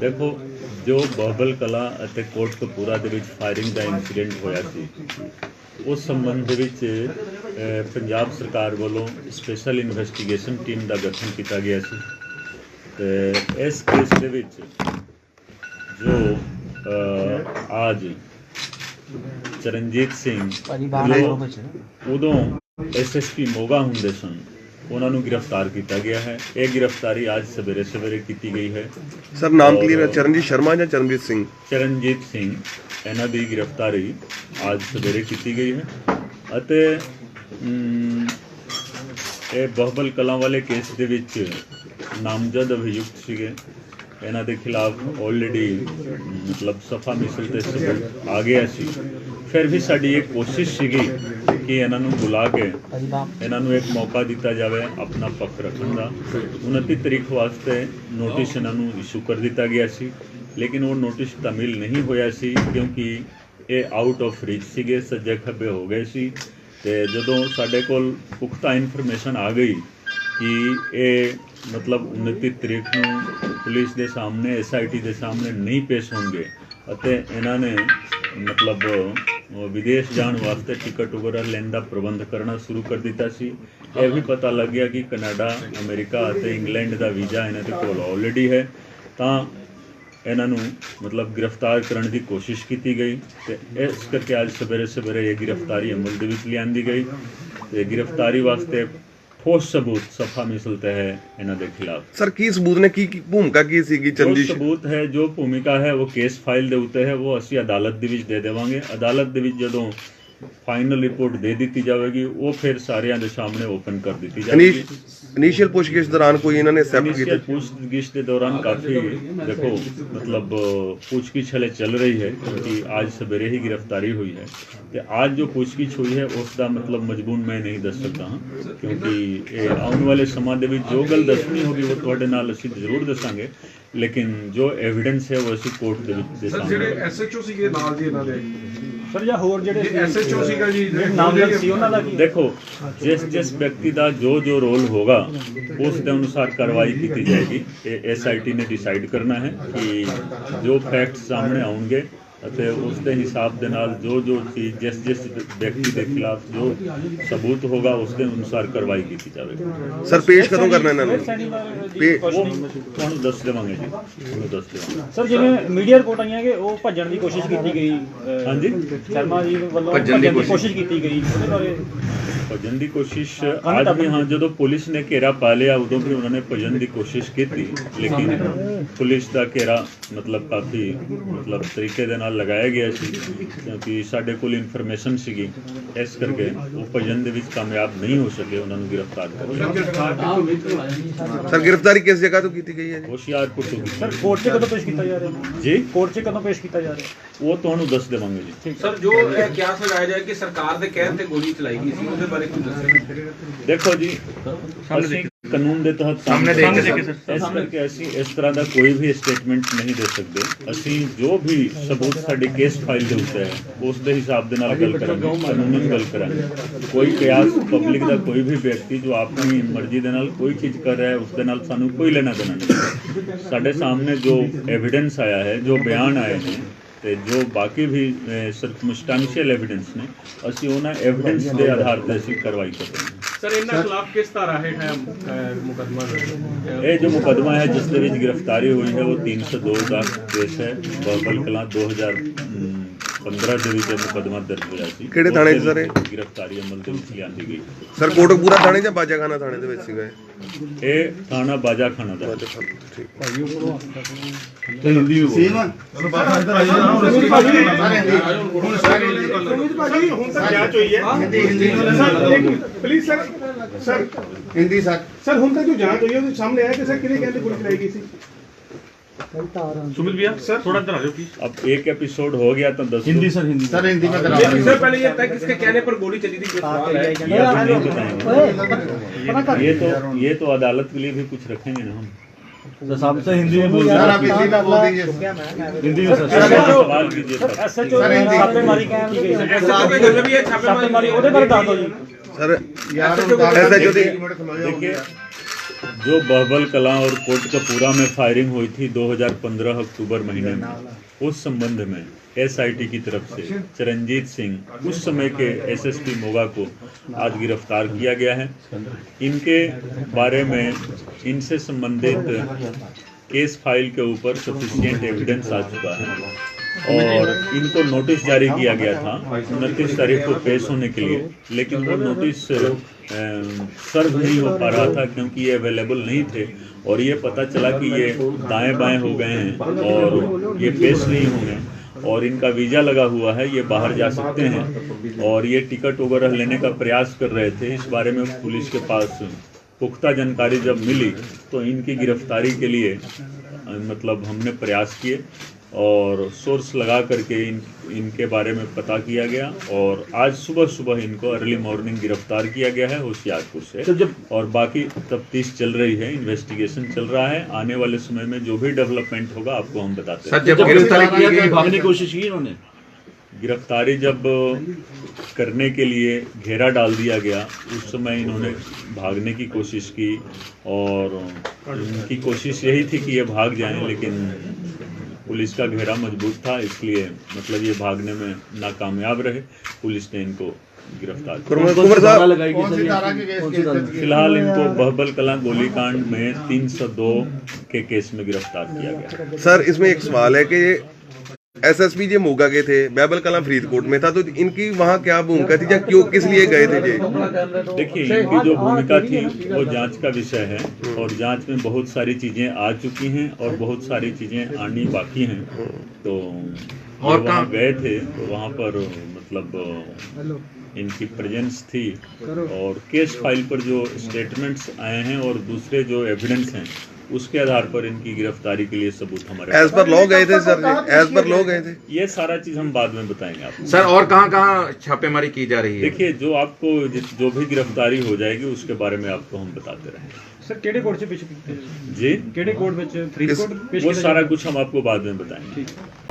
ਦੇਖੋ ਜੋ ਬਹਬਲ ਕਲਾ ਅਤੇ ਕੋਟਕਪੂਰਾ ਦੇ ਵਿੱਚ ਫਾਇਰਿੰਗ ਦਾ ਇਨਸੀਡੈਂਟ ਹੋਇਆ ਸੀ ਉਸ ਸੰਬੰਧ ਦੇ ਵਿੱਚ ਪੰਜਾਬ ਸਰਕਾਰ ਵੱਲੋਂ ਸਪੈਸ਼ਲ ਇਨਵੈਸਟੀਗੇਸ਼ਨ ਟੀਮ ਦਾ ਗਠਨ ਕੀਤਾ ਗਿਆ ਸੀ। ਤੇ ਇਸ ਕੇਸ ਦੇ ਵਿੱਚ ਜੋ ਅੱਜ ਚਰਨਜੀਤ ਸਿੰਘ ਉਦੋਂ ਐਸਐਸਪੀ ਮੋਗਾ ਹੁੰਦੇ ਸਨ ਉਹਨਾਂ ਨੂੰ ਗ੍ਰਿਫਤਾਰ ਕੀਤਾ ਗਿਆ ਹੈ। ਇਹ ਗ੍ਰਿਫਤਾਰੀ ਅੱਜ ਸਵੇਰੇ ਸਵੇਰੇ ਕੀਤੀ ਗਈ ਹੈ। ਸਰ ਨਾਮ ਕਲੀਅਰ ਹੈ। ਚਰਨਜੀਤ ਸ਼ਰਮਾ ਜਾਂ ਚਰਨਜੀਤ ਸਿੰਘ? ਚਰਨਜੀਤ ਸਿੰਘ ਇਹਨਾਂ ਦੀ ਗ੍ਰਿਫਤਾਰੀ ਅੱਜ ਸਵੇਰੇ ਕੀਤੀ ਗਈ ਹੈ। ਅਤੇ ਇਹ ਬਹੁਬਲ ਕਲਾਂ ਵਾਲੇ ਕੇਸ ਦੇ ਵਿੱਚ ਨਾਮਜ਼ਦ ਅਭਿਯੁਕਤ ਸੀਗੇ। ਇਹਨਾਂ ਦੇ ਖਿਲਾਫ ਆਲਰੇਡੀ ਮਤਲਬ ਸਫਾ ਮਿਸਲ ਤੇ ਸਬੂਤ ਆ ਗਿਆ ਸੀ। ਫਿਰ ਵੀ ਸਾਡੀ ਇੱਕ ਕੋਸ਼ਿਸ਼ ਸੀਗੀ ਕਿ ਇਹਨਾਂ ਨੂੰ ਬੁਲਾ ਕੇ ਇਹਨਾਂ ਨੂੰ ਇੱਕ ਮੌਕਾ ਦਿੱਤਾ ਜਾਵੇ ਆਪਣਾ ਪੱਖ ਰੱਖਣ ਦਾ। 29 ਤਰੀਕ ਵਾਸਤੇ ਨੋਟਿਸ ਇਹਨਾਂ ਨੂੰ ਇਸ਼ੂ ਕਰ ਦਿੱਤਾ ਗਿਆ ਸੀ। ਲੇਕਿਨ ਉਹ ਨੋਟਿਸ ਤਾਮਿਲ ਨਹੀਂ ਹੋਇਆ ਸੀ ਕਿਉਂਕਿ ਇਹ ਆਊਟ ਆਫ ਰੀਚ ਸੀਗੇ ਸੱਜੇ ਖੱਬੇ ਹੋ ਗਏ ਸੀ। ਤੇ ਜਦੋਂ ਸਾਡੇ ਕੋਲ ਪੁਖਤਾ ਇਨਫੋਰਮੇਸ਼ਨ ਆ ਗਈ ਕਿ ਇਹ ਮਤਲਬ 29 ਤਰੀਕ ਨੂੰ ਪੁਲਿਸ ਦੇ ਸਾਹਮਣੇ ਐਸਆਈਟੀ ਦੇ ਸਾਹਮਣੇ ਨਹੀਂ ਪੇਸ਼ ਹੋਣਗੇ ਅਤੇ ਇਹਨਾਂ ਨੇ ਮਤਲਬ ਵਿਦੇਸ਼ ਜਾਣ ਵਾਸਤੇ ਟਿਕਟ ਵਗੈਰਾ ਲੈਣ ਦਾ ਪ੍ਰਬੰਧ ਕਰਨਾ ਸ਼ੁਰੂ ਕਰ ਦਿੱਤਾ ਸੀ। ਇਹ ਵੀ ਪਤਾ ਲੱਗ ਗਿਆ ਕਿ ਕੈਨੇਡਾ, ਅਮਰੀਕਾ ਅਤੇ ਇੰਗਲੈਂਡ ਦਾ ਵੀਜ਼ਾ ਇਹਨਾਂ ਦੇ ਕੋਲ ਆਲਰੇਡੀ ਹੈ। ਤਾਂ ਇਹਨਾਂ ਨੂੰ ਮਤਲਬ ਗ੍ਰਿਫਤਾਰ ਕਰਨ ਦੀ ਕੋਸ਼ਿਸ਼ ਕੀਤੀ ਗਈ ਤੇ ਇਸ ਕਰਕੇ ਅੱਜ ਸਵੇਰੇ ਸਵੇਰੇ ਇਹ ਗ੍ਰਿਫਤਾਰੀ ਅਮਲ ਦੇ ਵਿੱਚ ਲਿਆਂਦੀ ਗਈ ਤੇ ਗ੍ਰਿਫਤਾਰੀ ਵਾਸਤੇ ਠੋਸ ਸਬੂਤ ਸਫਾ ਮਿਸਲਤ ਹੈ ਇਹਨਾਂ ਦੇ ਖਿਲਾਫ ਸਰ ਕੀ ਸਬੂਤ ਨੇ ਕੀ ਕੀ ਭੂਮਿਕਾ ਕੀ ਸੀਗੀ ਚਰਨਜੀਤ ਸਬੂਤ ਹੈ ਜੋ ਭੂਮਿਕਾ ਹੈ ਉਹ ਕੇਸ ਫਾਈਲ ਦੇ ਉੱਤੇ ਹੈ ਉਹ ਅਸੀਂ ਅਦਾਲਤ ਦੇ ਵਿੱਚ ਦੇ ਦੇਵਾਂਗੇ ਅਦਾਲਤ ਦੇ ਵਿੱਚ ਜਦੋਂ ਫਾਈਨਲ ਰਿਪੋਰਟ ਦੇ ਦਿੱਤੀ ਜਾਵੇਗੀ ਉਹ ਫਿਰ ਸਾਰਿਆਂ ਦੇ ਸਾਹਮਣੇ ਓਪਨ ਕਰ ਦਿੱਤੀ ਜਾਵੇਗੀ। ਇਨੀਸ਼ੀਅਲ ਪੁੱਛਗਿੱਛ ਦੌਰਾਨ ਕੋਈ ਇਹਨਾਂ ਨੇ ਐਕਸੈਪਟ ਕੀਤਾ? ਇਨੀਸ਼ੀਅਲ ਪੁੱਛਗਿੱਛ ਦੇ ਦੌਰਾਨ ਕਾਫੀ ਦੇਖੋ ਮਤਲਬ ਪੁੱਛਗਿੱਛ ਹਲੇ ਚੱਲ ਰਹੀ ਹੈ ਕਿਉਂਕਿ ਅੱਜ ਸਵੇਰੇ ਹੀ ਗ੍ਰਿਫਤਾਰੀ ਹੋਈ ਹੈ। ਤੇ ਅੱਜ ਜੋ ਪੁੱਛਗਿੱਛ ਹੋਈ ਹੈ ਉਸ ਦਾ ਮਤਲਬ ਮਜਬੂਨ ਮੈਂ ਨਹੀਂ ਦੱਸ ਸਕਦਾ ਹਾਂ। ਕਿਉਂਕਿ ਇਹ ਆਉਣ ਵਾਲੇ ਸਮਾਂ ਦੇ ਵਿੱਚ ਜੋ ਗੱਲ ਦੱਸਣੀ ਹੋਗੀ ਉਹ ਤੁਹਾਡੇ ਨਾਲ ਅਸੀਂ ਜ਼ਰੂਰ ਦੱਸਾਂਗੇ। ਲੇਕਿਨ ਜੋ ਐਵੀਡੈਂਸ ਹੈ ਉਹ ਅਸੀਂ ਕੋਰਟ ਦੇ ਵਿੱਚ ਦੇ ਸਾਹਮਣੇ ਜਿਹੜੇ ਐਸਐਚਓ ਸੀਗੇ ਨਾਲ ਜੀ ਇਹਨਾਂ ਦੇ? ਸਰ ਜਾਂ ਹੋਰ ਜਿਹੜੇ ਐਸਐਚਓ ਸੀਗਾ ਜੀ ਜਿਹੜੇ ਨਾਮਜ਼ਦ ਸੀ ਉਹਨਾਂ ਦਾ ਕੀ? ਦੇਖੋ ਜਿਸ ਜਿਸ ਵਿਅਕਤੀ ਦਾ ਜੋ ਜੋ ਰੋਲ ਹੋਗਾ ਉਸ ਦੇ ਅਨੁਸਾਰ ਕਾਰਵਾਈ ਕੀਤੀ ਜਾਏਗੀ। ਇਹ ਐਸਆਈਟੀ ਨੇ ਡਿਸਾਈਡ ਕਰਨਾ ਹੈ ਕਿ ਜੋ ਫੈਕਟਸ ਸਾਹਮਣੇ ਆਉਣਗੇ ਅਤੇ ਉਸ ਦੇ ਹਿਸਾਬ ਦੇ ਨਾਲ ਜੋ ਜੋ ਚੀਜ਼ ਜਿਸ ਜਿਸ ਵਿਅਕਤੀ ਦੇ ਖਿਲਾਫ ਜੋ ਸਬੂਤ ਹੋਗਾ ਉਸ ਦੇ ਅਨੁਸਾਰ ਕਾਰਵਾਈ ਕੀਤੀ ਜਾਵੇਗੀ ਸਰ ਪੇਸ਼ ਕਦੋਂ ਕਰਨਾ ਇਹਨਾਂ ਨੂੰ? ਤੁਹਾਨੂੰ ਦੱਸ ਦੇਵਾਂਗੇ ਜੀ। ਤੁਹਾਨੂੰ ਦੱਸ ਦੇਵਾਂਗੇ। ਸਰ ਜਿਵੇਂ ਮੀਡੀਆ ਰਿਪੋਰਟ ਆਈਆਂ ਕਿ ਉਹ ਭੱਜਣ ਦੀ ਕੋਸ਼ਿਸ਼ ਕੀਤੀ ਗਈ ਹਾਂਜੀ। ਸ਼ਰਮਾ ਜੀ ਵੱਲੋਂ ਭੱਜਣ ਦੀ ਕੋਸ਼ਿਸ਼ ਕੀਤੀ ਗਈ ਉਹਦੇ ਬਾਰੇ ਭਜਨ ਦੀ ਕੋਸ਼ਿਸ਼ ਅੱਜ ਵੀ ਹਾਂ ਜਦੋਂ ਪੁਲਿਸ ਨੇ ਘੇਰਾ ਪਾ ਲਿਆ ਉਦੋਂ ਵੀ ਉਹਨਾਂ ਨੇ ਭਜਨ ਦੀ ਕੋਸ਼ਿਸ਼ ਕੀਤੀ। ਲੇਕਿਨ ਪੁਲਿਸ ਦਾ ਘੇਰਾ ਮਤਲਬ ਕਾਫੀ ਮਤਲਬ ਤਰੀਕੇ ਦੇ ਨਾਲ ਲਗਾਇਆ ਗਿਆ ਸੀ ਕਿਉਂਕਿ ਸਾਡੇ ਕੋਲ ਇਨਫੋਰਮੇਸ਼ਨ ਸੀਗੀ। ਇਸ ਕਰਕੇ ਉਹ ਭਜਨ ਦੇ ਵਿੱਚ ਕਾਮਯਾਬ ਨਹੀਂ ਹੋ ਸਕੇ ਉਹਨਾਂ ਨੂੰ ਗ੍ਰਿਫਤਾਰ ਕਰ ਲਿਆ। ਸਰ ਗ੍ਰਿਫਤਾਰੀ ਕਿਸ ਜਗ੍ਹਾ ਤੋਂ ਕੀਤੀ ਗਈ ਹੈ ਜੀ? ਹੋਸ਼ਿਆਰਪੁਰ ਤੋਂ। ਸਰ ਕੋਰਟ 'ਚ ਕਦੋਂ ਪੇਸ਼ ਕੀਤਾ ਜਾ ਰਿਹਾ? ਜੀ? ਕੋਰਟ 'ਚ ਕਦੋਂ ਪੇਸ਼ ਕੀਤਾ ਜਾ ਰਿਹਾ? ਉਹ ਤੁਹਾਨੂੰ ਦੱਸ ਦੇਵਾਂਗੇ ਜੀ। ਸਰ ਜੋ ਇਹ ਕਿਆਸ ਲਗਾਇਆ ਜਾਏ ਕਿ ਸਰਕਾਰ ਦੇ ਕਹਿਣ ਤੇ ਗੋਲੀ ਚਲਾਈ ਗਈ ਸੀ ਉਹਦੇ ਬਾਰੇ ਕੁਝ ਦੱਸੋ। ਦੇਖੋ ਜੀ ਅਸੀਂ ਕਾਨੂੰਨ ਦੇ ਤਹਿਤ ਸਾਹਮਣੇ ਦੇਖ ਕੇ ਇਸ ਕਰਕੇ ਅਸੀਂ ਇਸ ਤਰ੍ਹਾਂ ਦਾ ਕੋਈ ਵੀ ਸਟੇਟਮੈਂਟ ਨਹੀਂ ਦੇ ਸਕਦੇ। ਅਸੀਂ ਜੋ ਵੀ ਸਬੂਤ ਸਾਡੇ ਕੇਸ ਫਾਈਲ ਦੇ ਉੱਤੇ ਹੈ ਉਸ ਦੇ ਹਿਸਾਬ ਦੇ ਨਾਲ ਗੱਲ ਕਰਾਂਗੇ ਕਾਨੂੰਨੀ ਗੱਲ ਕਰਾਂਗੇ। ਕੋਈ ਕਿਆਸ ਪਬਲਿਕ ਦਾ ਕੋਈ ਵੀ ਵਿਅਕਤੀ ਜੋ ਆਪਣੀ ਮਰਜ਼ੀ ਦੇ ਨਾਲ ਕੋਈ ਚੀਜ਼ ਕਰ ਰਿਹਾ ਹੈ ਉਸ ਦੇ ਨਾਲ ਸਾਨੂੰ ਕੋਈ ਲੈਣਾ ਦੇਣਾ ਨਹੀਂ। ਸਾਡੇ ਸਾਹਮਣੇ ਜੋ ਐਵੀਡੈਂਸ ਆਇਆ ਹੈ ਜੋ ਬਿਆਨ ਆਏ ਨੇ ਤੇ ਜੋ ਬਾਕੀ ਵੀ ਸਰਕਮਸਟੈਂਸ਼ੀਅਲ ਐਵੀਡੈਂਸ ਨੇ ਅਸੀਂ ਉਹਨਾਂ ਐਵੀਡੈਂਸ ਦੇ ਆਧਾਰ ਤੇ ਅਸੀਂ ਕਾਰਵਾਈ ਕਰਦੇ ਸਰ ਇਹਨਾਂ ਖਿਲਾਫ ਕਿਸ ਤਰ੍ਹਾਂ ਹੈ ਮੁਕਦਮਾ? ਇਹ ਜੋ ਮੁਕਦਮਾ ਹੈ ਜਿਸ ਦੇ ਵਿੱਚ ਗ੍ਰਿਫਤਾਰੀ ਹੋਈ ਹੈ ਉਹ 302 ਦਾ ਕੇਸ ਹੈ ਬਲਕਲਾ 2000 15 ਦੇ ਵਿੱਚ ਮੁਕਦਮਾ ਦਰਜ ਹੋਇਆ ਸੀ। ਕਿਹੜੇ ਥਾਣੇ 'ਚ ਸਰ ਇਹ? ਗ੍ਰਿਫਤਾਰੀ ਅਮਲ ਦੇ ਵਿੱਚ ਲਿਆਂਦੀ ਗਈ। ਸਰ ਕੋਟਕਪੂਰਾ ਥਾਣੇ ਜਾਂ ਬਾਜਾਖਾਨਾ ਥਾਣੇ ਦੇ ਵਿੱਚ ਸੀਗਾ ਇਹ? ਇਹ ਥਾਣਾ ਬਾਜਾ ਖਾਨਾ ਦਾ। ਠੀਕ। ਸੁਮਿਤ ਭਾਜੀ। ਹੁਣ ਤੱਕ ਜਾਂਚ ਹੋਈ ਹੈ। ਸਰ ਇੱਕ minute. Please sir sir Hindi sir. Sir ਹੁਣ ਤੱਕ ਜੋ ਜਾਂਚ ਹੋਈ ਹੈ ਉਹਦੇ ਸਾਹਮਣੇ ਆਇਆ ਕਿ ਸਰ ਕਿਹਨੇ ਕਹਿੰਦੇ ਗੋਲੀ ਚਲਾਈ ਗਈ ਸੀ? सुमित भैया सर थोड़ा अंदर आ जाओ प्लीज़ अब एक एपिसोड हो गया तो दस हिंदी सर हिंदी। सर हिंदी में हाँ, सर पहले ये तय किसके कहने पर गोली चली थी ये तो ये तो अदालत के लिए भी कुछ रखेंगे ना हम। तो साहब से हिंदी में बोल सर आप हिंदी में बोल दीजिए हिंदी में सर सवाल कीजिए सर एसएचओ छापेमारी की गई तो छापेमारी छापेमारी ओदे पर बता जी। सर यार एसएचओ देखिए जो बहबल कला और कोट कपूरा में फायरिंग हुई थी 2015 अक्टूबर महीने में, उस संबंध में एसआईटी की तरफ़ से चरणजीत सिंह, उस समय के एसएसपी मोगा को आज गिरफ़्तार किया गया है। इनके बारे में इनसे संबंधित केस फ़ाइल के ऊपर सफिशियंट एविडेंस आ चुका है और इनको नोटिस जारी किया गया था उनतीस तारीख को पेश होने के लिए, लेकिन वो नोटिस सर्व नहीं हो पा रहा था क्योंकि ये अवेलेबल नहीं थे और ये पता चला कि ये दाएँ बाएँ हो गए हैं और ये पेश नहीं होंगे और इनका वीज़ा लगा हुआ है, ये बाहर जा सकते हैं और ये टिकट वगैरह लेने का प्रयास कर रहे थे, इस बारे में पुलिस के पास पुख्ता जानकारी जब मिली तो इनकी गिरफ्तारी के लिए मतलब हमने प्रयास किए और सोर्स लगा करके इन इनके बारे में पता किया गया और आज सुबह सुबह इनको अर्ली मॉर्निंग गिरफ़्तार किया गया है होशियारपुर से। जब और बाकी तफ्तीश चल रही है इन्वेस्टिगेशन चल रहा है। आने वाले समय में जो भी डेवलपमेंट होगा आपको हम बताते हैं। जब गिरफ्तारी भागने की कोशिश की इन्होंने? गिरफ्तारी जब करने के लिए घेरा डाल दिया गया उस समय इन्होंने भागने की कोशिश की और इनकी कोशिश यही थी कि ये भाग जाएँ लेकिन पुलिस का घेरा मज़बूत था इसलिए मतलब ये भागने में नाकामयाब रहे। पुलिस ने इनको गिरफ़्तार? फ़िलहाल इनको बहबल कला गोलीकांड में 302 के केस में गिरफ़्तार किया गया। सर इसमें एक सवाल है कि ये एसएसपी जी मोगा के थे बैबल कला फरीदकोट में था तो इनकी वहाँ क्या भूमिका थी या क्यों किस लिए गए थे जी देखिए इनकी जो भूमिका थी वो जाँच का विषय है और जाँच में बहुत सारी चीज़ें आ चुकी हैं और बहुत सारी चीज़ें आनी बाकी हैं। तो और वहाँ कहाँ- गए थे तो वहाँ पर मतलब इनकी प्रेजेंस थी और केस फ़ाइल पर जो स्टेटमेंट्स आए हैं और दूसरे जो एविडेंस हैं उसके आधार पर इनकी गिरफ्तारी के लिए सबूत हमारे एज पर लॉ गए थे सर एज पर लॉ गए थे। ये सारा चीज़ हम बाद में बताएँगे आपको। सर और कहाँ कहाँ छापेमारी की जा रही है? देखिए जो आपको जो भी गिरफ्तारी हो जाएगी उसके बारे में आपको हम बताते रहेंगे सर केड़े कोर्ट से जी? केड़े कोर्ट में वो सारा कुछ हम आपको बाद में बताएँगे।